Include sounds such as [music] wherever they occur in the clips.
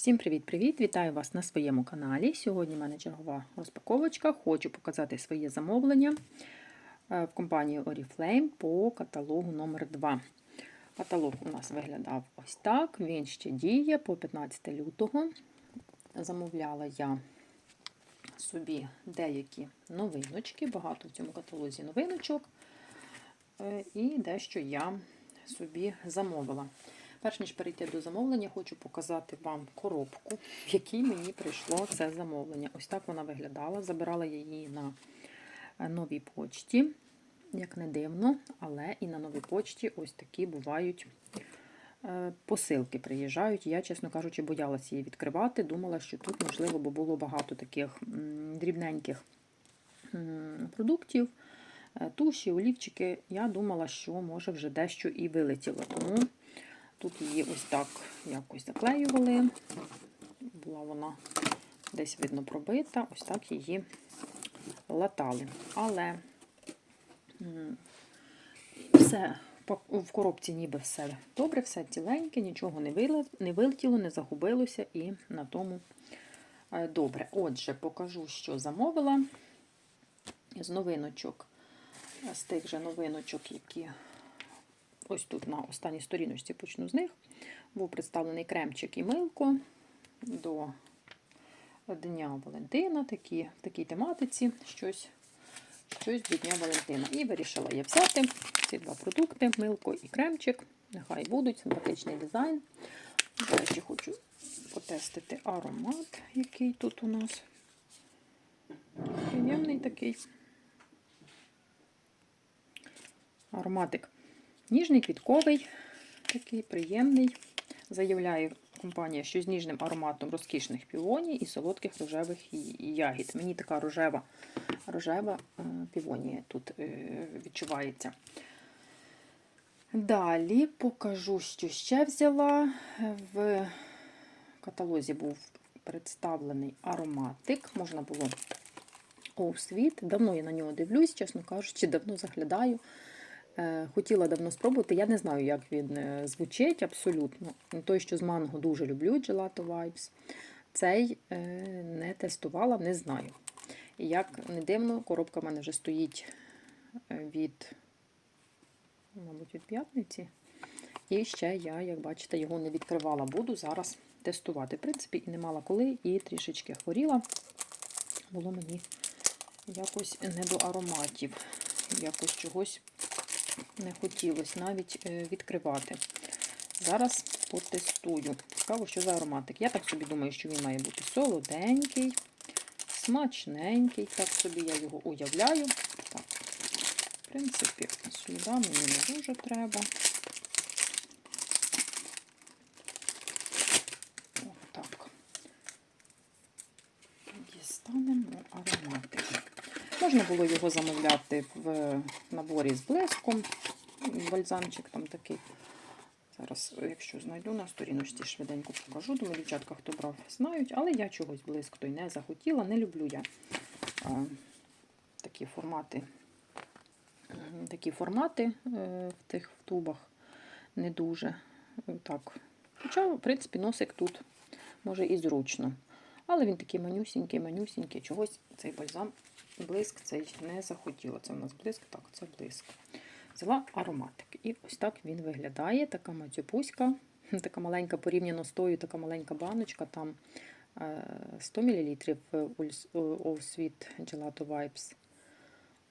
Всім привіт-привіт! Вітаю вас на своєму каналі. Сьогодні в мене чергова розпаковочка. Хочу показати своє замовлення е, в компанії Oriflame по каталогу номер 2 Каталог у нас виглядав ось так. Він ще діє по 15 лютого. Замовляла я собі деякі новиночки, багато в цьому каталозі новиночок. Е, І дещо я собі замовила. Перш ніж перейти до замовлення, хочу показати вам коробку, в якій мені прийшло це замовлення. Ось так вона виглядала. Забирала її на е, новій почті, як не дивно, але і на новій почті ось такі бувають е, посилки приїжджають. Я, чесно кажучи, боялася її відкривати. Думала, що тут, можливо, було багато таких дрібненьких продуктів. е, Туші, олівчики, я думала, що може вже дещо і вилетіло. Тому Тут її ось так якось заклеювали. Була вона десь, видно, пробита, ось так її латали. Але все в коробці ніби все добре, все ціленьке, нічого не вилетіло, не загубилося і на тому е, добре. Отже, покажу, що замовила з новиночок, з тих же новиночок, які Ось тут на останній сторіночці почну з них. Був представлений кремчик і милко до Дня Валентина, такі, в такій тематиці щось щось до Дня Валентина. І вирішила я взяти ці два продукти милко і кремчик. Нехай будуть симпатичний дизайн. До речі, хочу потестити аромат, який тут у нас. Приємний такий ароматик. Ніжний квітковий, такий приємний. Заявляє компанія, що з ніжним ароматом розкішних півоній і солодких рожевих ягід. Мені така рожева рожева е, півонія тут е, відчувається. Далі покажу, що ще взяла. В каталозі був представлений ароматик. Можна було Оусвіт. Давно я на нього дивлюсь, чесно кажучи, давно заглядаю. Е, хотіла давно спробувати. Я не знаю, як він е, звучить абсолютно. Той, що з манго дуже люблю, Gelato Vibes. Цей е, не тестувала, не знаю. І як не дивно, коробка в мене вже стоїть від, мабуть, від п'ятниці. І ще я, як бачите, його не відкривала. Буду зараз тестувати. В принципі, і не мала коли, і трішечки хворіла. Було мені якось не до ароматів. Якось чогось не хотілося навіть е, відкривати. Зараз потестую. Цікаво, що за ароматик. Я так собі думаю, що він має бути солоденький, смачненький. Так собі я його уявляю. Так, В принципі, сюди мені не дуже треба. Можна було його замовляти в наборі з блеском. Бальзамчик там такий. Зараз, якщо знайду на сторіночці, швиденько покажу. Думаю, дівчатка, хто брав, знають, але я чогось близько той не захотіла. Не люблю я а, такі формати. Такі формати е, в тих тубах не дуже. так. Хоча, в принципі, носик тут може і зручно. Але він такий манюсінький, манюсінький, чогось цей бальзам блиск цей не захотіла. Це у нас блиск, так, це блиск. Взяла ароматик. І ось так він виглядає. Така матюпуська, [laughs] така маленька порівняно з тою, така маленька баночка. Там 100 мл All Sweet Gelato Vibes.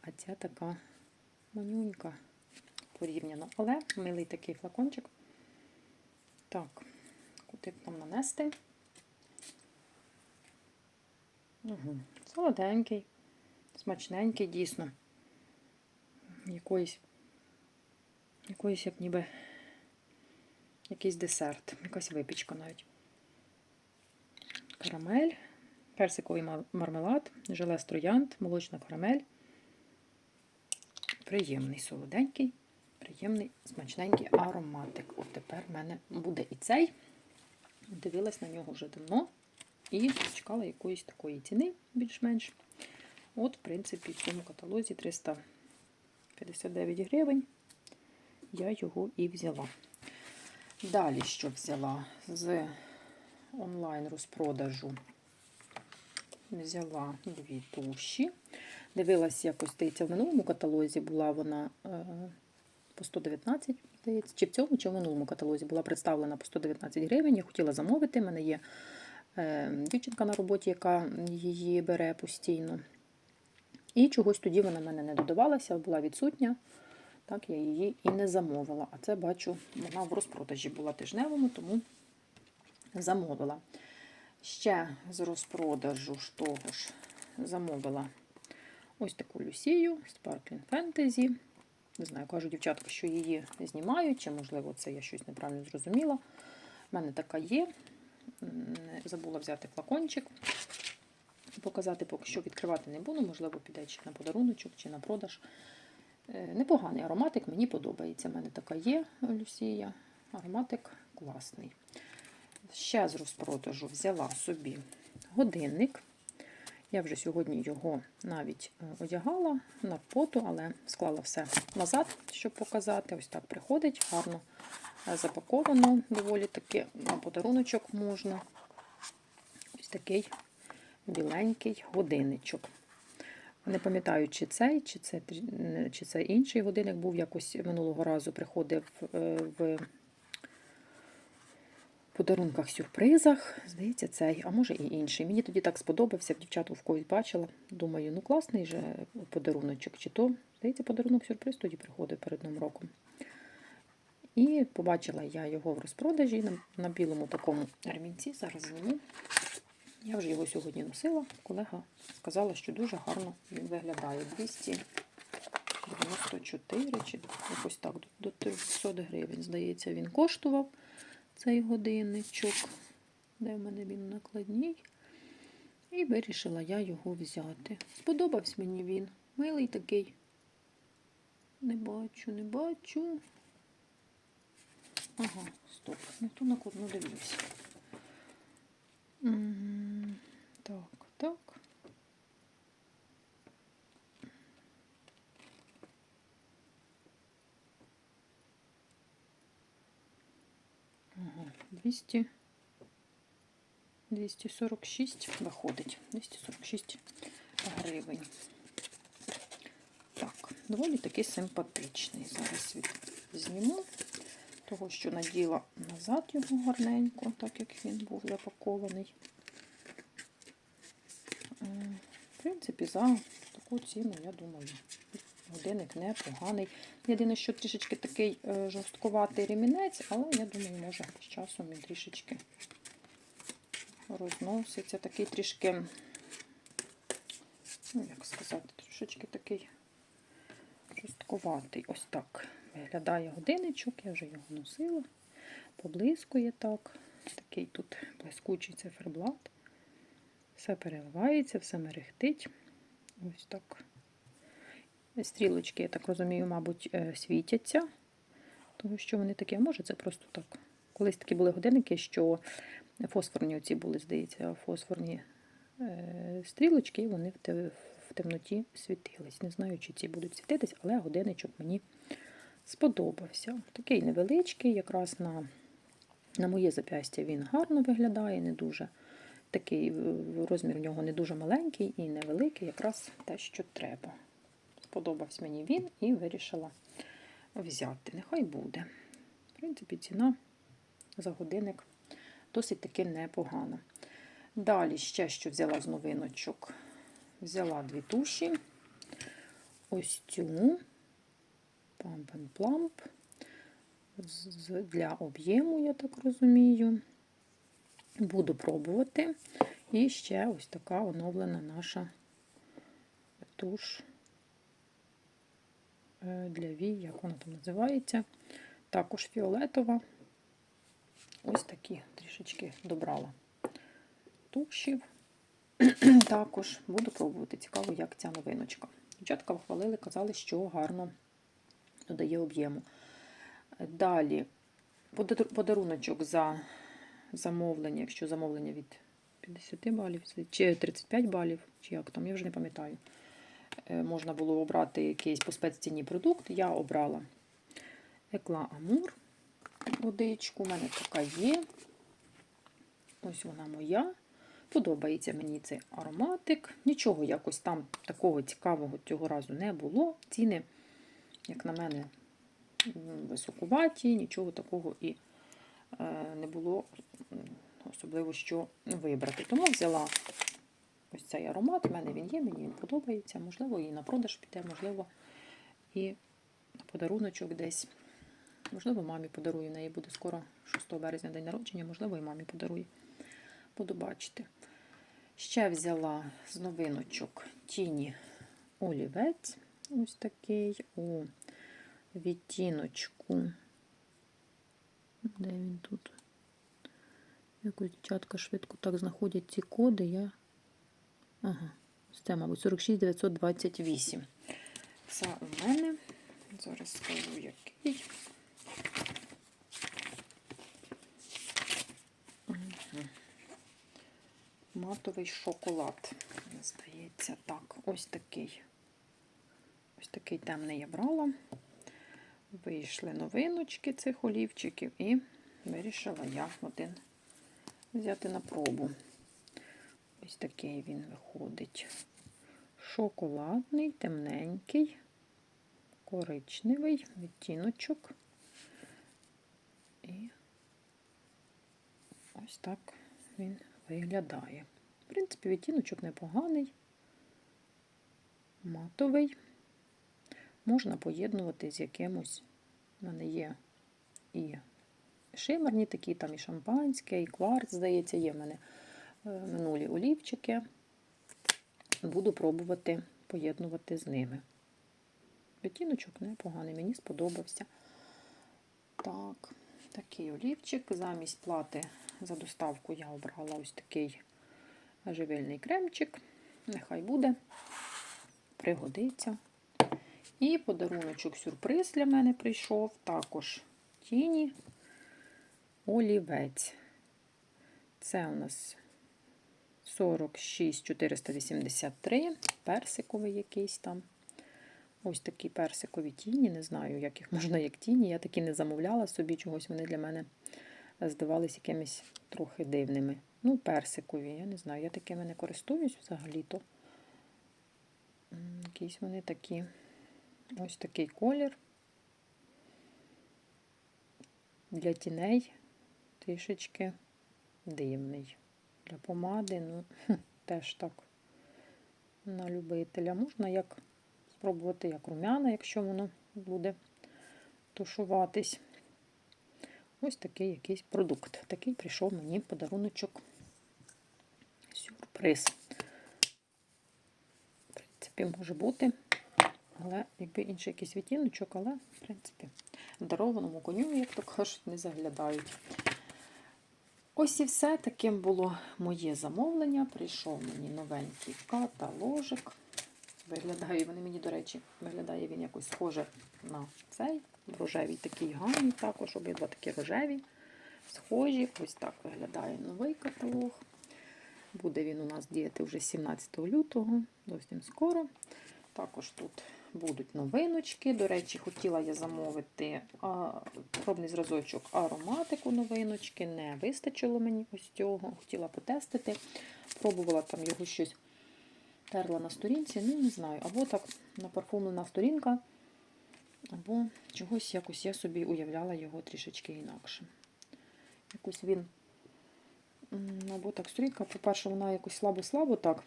А ця така манюнька порівняно. Але милий такий флакончик. Так, куди б нам нанести? Угу. Солоденький смачненький, дійсно. Якоїсь, якоїсь, як ніби якийсь десерт, якась випічка навіть. Карамель, персиковий мармелад, желе з молочна карамель. Приємний, солоденький, приємний, смачненький ароматик. От тепер в мене буде і цей. Дивилась на нього вже давно і чекала якоїсь такої ціни, більш-менш. От, в принципі, в цьому каталозі 359 гривень. Я його і взяла. Далі, що взяла з онлайн розпродажу взяла дві туші. Дивилась якось, здається, в минулому каталозі була вона е, по 119, здається, чи в цьому, чи в минулому каталозі була представлена по 119 гривень. Я хотіла замовити. У мене є е, дівчинка на роботі, яка її бере постійно. І чогось тоді вона в мене не додавалася, була відсутня. Так, я її і не замовила. А це бачу, вона в розпродажі була тижневому, тому замовила. Ще з розпродажу ж того ж замовила ось таку Люсію Sparkling Fantasy. Не знаю, кажу дівчатка, що її знімають, чи, можливо, це я щось неправильно зрозуміла. У мене така є. Забула взяти флакончик. Показати поки що відкривати не буду, можливо, піде чи на подаруночок, чи на продаж. Е, Непоганий ароматик, мені подобається. У мене така є Люсія. Ароматик класний. Ще з розпродажу взяла собі годинник. Я вже сьогодні його навіть е, одягала на фото, але склала все назад, щоб показати. Ось так приходить, гарно е, запаковано, доволі таки на подаруночок можна. Ось такий біленький годинничок. Не пам'ятаю, чи цей, чи це, чи це інший годинник був якось минулого разу приходив е, в подарунках, сюрпризах. Здається, цей, а може і інший. Мені тоді так сподобався, в в когось бачила. Думаю, ну класний же подаруночок, чи то, здається, подарунок сюрприз тоді приходив перед Новим роком. І побачила я його в розпродажі на, на білому такому ремінці. Зараз зніму. Я вже його сьогодні носила. Колега сказала, що дуже гарно він виглядає. 294 чи якось так, до 300 гривень, здається, він коштував цей годинничок. Де в мене він накладній? І вирішила я його взяти. Сподобався мені він. Милий такий. Не бачу, не бачу. Ага, стоп. Не ту накладну дивлюся. М, Так, так. Ага, 200, 246 виходить. 246 гривень. Так, доволі таки симпатичний. Зараз зніму, того, що наділа назад його гарненько, так як він був запакований. В принципі, за таку ціну, я думаю, годинник непоганий. Єдине, що трішечки такий е, жорсткуватий ремінець, але я думаю, може з часом він трішечки розноситься. Такий трішки, ну як сказати, трішечки такий жорсткуватий. Ось так виглядає годинничок, я вже його носила. Поблискує так. Такий тут блискучий циферблат. Все переливається, все мерехтить. Ось так. Стрілочки, я так розумію, мабуть, е, світяться, тому що вони такі, а може це просто так. Колись такі були годинники, що фосфорні оці були, здається, фосфорні е, стрілочки, вони в темноті світились. Не знаю, чи ці будуть світитись, але годинничок мені сподобався. Такий невеличкий, якраз на, на моє зап'ястя він гарно виглядає, не дуже такий розмір у нього не дуже маленький і невеликий, якраз те, що треба. Сподобався мені він і вирішила взяти. Нехай буде. В принципі, ціна за годинник досить таки непогана. Далі ще що взяла з новиночок. Взяла дві туші. Ось цю Plump. Для об'єму, я так розумію. Буду пробувати. І ще ось така оновлена наша туш для вій, як вона там називається. Також фіолетова. Ось такі трішечки добрала тушів. [clears throat] Також буду пробувати. Цікаво, як ця новиночка. Дівчатка хвалили, казали, що гарно додає об'єму. Далі подаруночок за замовлення, якщо замовлення від 50 балів чи 35 балів, чи як там, я вже не пам'ятаю. Е, Можна було обрати якийсь по спецціні продукт. Я обрала Екла Амур водичку. У мене така є. Ось вона моя. Подобається мені цей ароматик. Нічого якось там такого цікавого цього разу не було. Ціни, як на мене, високуваті, нічого такого і е, не було особливо що вибрати. Тому взяла ось цей аромат. У мене він є, мені він подобається. Можливо, і на продаж піде, можливо, і на подаруночок десь. Можливо, мамі подарую. У неї буде скоро 6 березня день народження, можливо, і мамі подарую. Буду бачити. Ще взяла з новиночок тіні олівець. Ось такий у відтіночку. Де він тут? Якось дівчатка швидко так знаходять ці коди. Я... Ага, це, мабуть, 46928. Це у мене. Зараз скажу, який. Матовий шоколад. Здається, так, ось такий. Ось такий темний я брала. Вийшли новиночки цих олівчиків і вирішила я один взяти на пробу. Ось такий він виходить. Шоколадний, темненький, коричневий відтіночок. І ось так він виглядає. В принципі, відтіночок непоганий, матовий. Можна поєднувати з якимось. У мене є і шимерні такі, там і шампанське, і кварц, здається, є в мене минулі олівчики. Буду пробувати поєднувати з ними. Відтіночок непоганий, мені сподобався. Так, такий олівчик. Замість плати за доставку я обрала ось такий живильний кремчик. Нехай буде, пригодиться. І подаруночок сюрприз для мене прийшов. Також тіні олівець. Це у нас 46483, персиковий якийсь там. Ось такі персикові тіні. Не знаю, як їх можна як тіні. Я такі не замовляла собі, чогось вони для мене здавались якимись трохи дивними. Ну, персикові, я не знаю, я такими не користуюсь взагалі-то. Якісь вони такі. Ось такий колір. Для тіней трішечки дивний. Для помади, ну, теж так на любителя. Можна як спробувати як румяна, якщо воно буде тушуватись. Ось такий якийсь продукт. Такий прийшов мені подаруночок. Сюрприз. В принципі, може бути. Але якби інший якийсь відтіночок, але, в принципі, дарованому коню, як то кажуть, не заглядають. Ось і все. Таким було моє замовлення. Прийшов мені новенький каталожик. Виглядає, вони мені, до речі, виглядає він якось схоже на цей. В рожевій такій гамі також, обидва такі рожеві, схожі. Ось так виглядає новий каталог. Буде він у нас діяти вже 17 лютого, зовсім скоро. Також тут будуть новиночки. До речі, хотіла я замовити пробний зразочок ароматику новиночки. Не вистачило мені ось цього. Хотіла потестити. Пробувала там його щось терла на сторінці. Ну, не знаю. Або так напарфумлена сторінка, або чогось якось я собі уявляла його трішечки інакше. Якось він. Або так сторінка, по-перше, вона якось слабо-слабо так.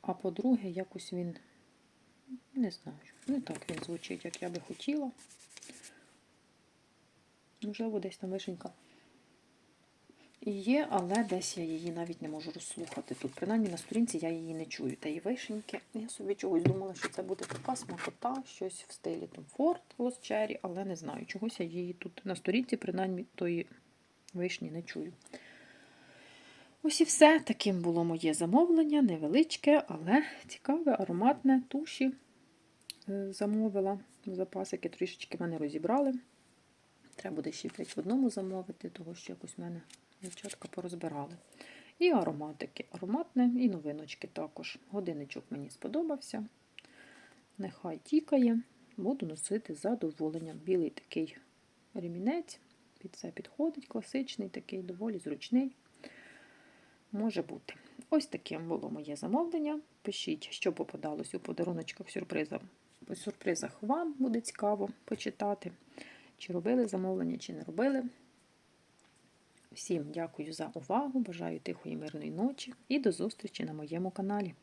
А по-друге, якось він, не знаю, не так він звучить, як я би хотіла. Можливо, десь там вишенька є, але десь я її навіть не можу розслухати. Тут, принаймні, на сторінці я її не чую. Та і вишеньки. Я собі чогось думала, що це буде така смакота, щось в стилі Tom Ford Lost Cherry, але не знаю. Чогось я її тут на сторінці, принаймні, тої вишні не чую. Ось і все. Таким було моє замовлення, невеличке, але цікаве, ароматне туші замовила. Запасики трішечки мене розібрали. Треба буде ще 5 в одному замовити, того що якось в мене дівчатка порозбирали. І ароматики. Ароматне і новиночки також. Годинничок мені сподобався. Нехай тікає. Буду носити задоволенням. Білий такий ремінець Під це підходить, класичний, такий, доволі зручний. Може бути. Ось таким було моє замовлення. Пишіть, що попадалось у подаруночках сюрпризах. По сюрпризах вам буде цікаво почитати, чи робили замовлення, чи не робили. Всім дякую за увагу, бажаю тихої мирної ночі і до зустрічі на моєму каналі.